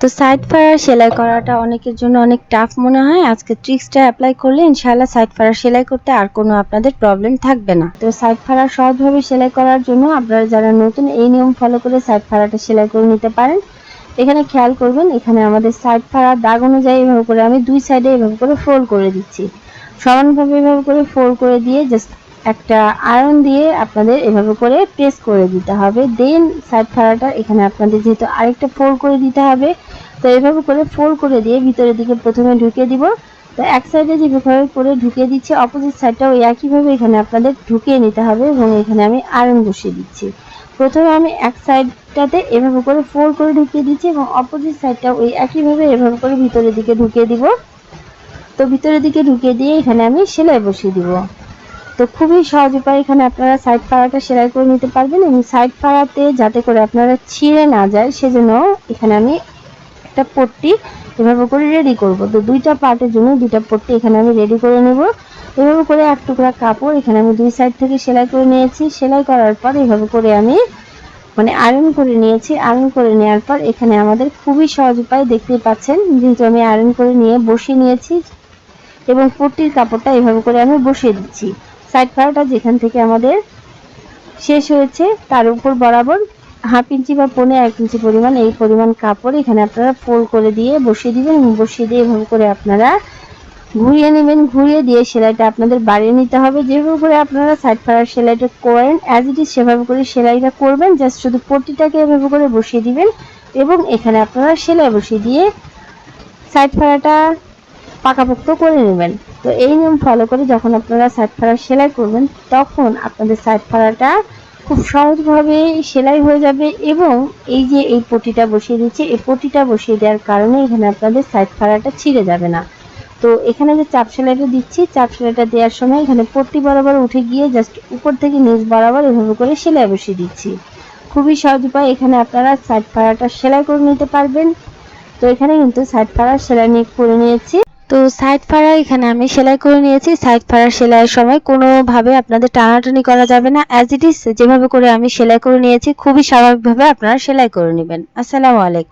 তো side fire সেলাই করাটা অনেকের জন্য অনেক টাফ মনে হয়। আজকে ট্রিক্সটা অ্যাপ্লাই করলে ইনশাআল্লাহ সাইড ফাড়ার সেলাই করতে আর কোনো আপনাদের প্রবলেম থাকবে না। তো সাইড ফাড়া সহজভাবে সেলাই করার জন্য আপনারা যারা নতুন, এই নিয়ম ফলো করে সাইড ফাড়াটা সেলাই করে নিতে পারেন। এখানে খেয়াল করবেন, এখানে আমাদের সাইড ফাড়ার দাগ অনুযায়ী এভাবে করে আমি দুই সাইডে এভাবে করে ফোল্ড করে দিচ্ছি। সমানভাবে এভাবে করে ফোল্ড করে দিয়ে জাস্ট একটা আয়রন দিয়ে আপনাদের এভাবে করে প্রেস করে দিতে হবে। দেন সাইড ফাড়াটা এখানে আপনাদের যেহেতু আরেকটা ফোল্ড করে দিতে হবে, তো এভাবে করে ফোল্ড করে দিয়ে ভিতরের দিকে প্রথমে ঢুকিয়ে দিব। তো এক সাইডে যেভাবে করে ঢুকিয়ে দিচ্ছি অপোজিট সাইডটা ওই একইভাবে এখানে আপনাদের ঢুকিয়ে নিতে হবে এবং এখানে আমি আয়রন বসিয়ে দিচ্ছি। প্রথমে আমি এক সাইডটাতে এভাবে করে ফোল্ড করে ঢুকিয়ে দিচ্ছি এবং অপোজিট সাইডটা ওই একইভাবে এভাবে করে ভিতরের দিকে ঢুকিয়ে দিব। তো ভিতরের দিকে ঢুকিয়ে দিয়ে এখানে আমি সেলাই বসিয়ে দিব। তো খুবই সহজ উপায়, এখানে আপনারা সাইড পাড়াটা সেলাই করে নিতে পারবেন এবং সাইড পাড়াতে যাতে করে আপনারা ছিঁড়ে না যায়, সেজন্য এখানে আমি একটা পট্টি এভাবে করে রেডি করব। তো দুইটা পার্টের জন্য দুইটা পট্টি এখানে আমি রেডি করে নেব। এভাবে করে এক টুকরা কাপড় এখানে আমি দুই সাইড থেকে সেলাই করে নিয়েছি। সেলাই করার পর এভাবে করে আমি মানে আয়রন করে নিয়েছি। আয়রন করে নেওয়ার পর এখানে আমাদের খুবই সহজ উপায় দেখতেই পাচ্ছেন। যেহেতু আমি আয়রন করে নিয়ে বসিয়ে নিয়েছি এবং পট্টির কাপড়টা এভাবে করে আমি বসিয়ে দিচ্ছি। সাইড ফাড়াটা যেখান থেকে আমাদের শেষ হয়েছে, তার উপর বরাবর হাফ ইঞ্চি বা পনে এক ইঞ্চি পরিমাণ এই পরিমাণ কাপড় এখানে আপনারা ফোল্ড করে দিয়ে বসিয়ে দিবেন বসিয়ে দিয়ে এভাবে করে আপনারা ঘুরিয়ে নেবেন, ঘুরিয়ে দিয়ে সেলাইটা আপনাদের বাড়িয়ে নিতে হবে। যেভাবে করে আপনারা সাইড ফাড়ার সেলাইটা করেন অ্যাজ ইট ইজ সেভাবে করে সেলাইটা করবেন জাস্ট শুধু পট্টিটাকে এভাবে করে বসিয়ে দিবেন এবং এখানে আপনারা সেলাই বসিয়ে দিয়ে সাইড ফাড়াটা পাকাপোক্ত করে নেবেন। তো এই নিয়ম ফলো করে যখন আপনারা সাইড ফাড়া সেলাই করবেন, তখন আপনাদের সাইড ফাড়াটা খুব সহজভাবে সেলাই হয়ে যাবে এবং এই যে এই পটিটা বসিয়ে দিচ্ছে, এই পটিটা বসিয়ে দেওয়ার কারণে এখানে আপনাদের সাইড ফাড়াটা ছিঁড়ে যাবে না। তো এখানে যে চাপ সেলাইটা দিচ্ছি, চাপ সেলাইটা দেওয়ার সময় এখানে পট্টি বরাবর উঠে গিয়ে জাস্ট উপর থেকে নিচ বরাবর এভাবে করে সেলাই বসিয়ে দিচ্ছি। খুবই সহজ উপায়, এখানে আপনারা সাইড ফাড়াটা সেলাই করে নিতে পারবেন। তো এখানে কিন্তু সাইড ফাড়া সেলাই নিয়ে করে নিয়েছি। তো সাইড ফাড়া এখানে আমি সেলাই করে নিয়েছি। সাইড ফাড়া সেলাইয়ের সময় কোনোভাবে আপনাদের টানাটানি করা যাবে না। অ্যাজ ইট ইজ যেভাবে করে আমি সেলাই করে নিয়েছি, খুবই স্বাভাবিকভাবে আপনারা সেলাই করে নেবেন। আসসালামু আলাইকুম।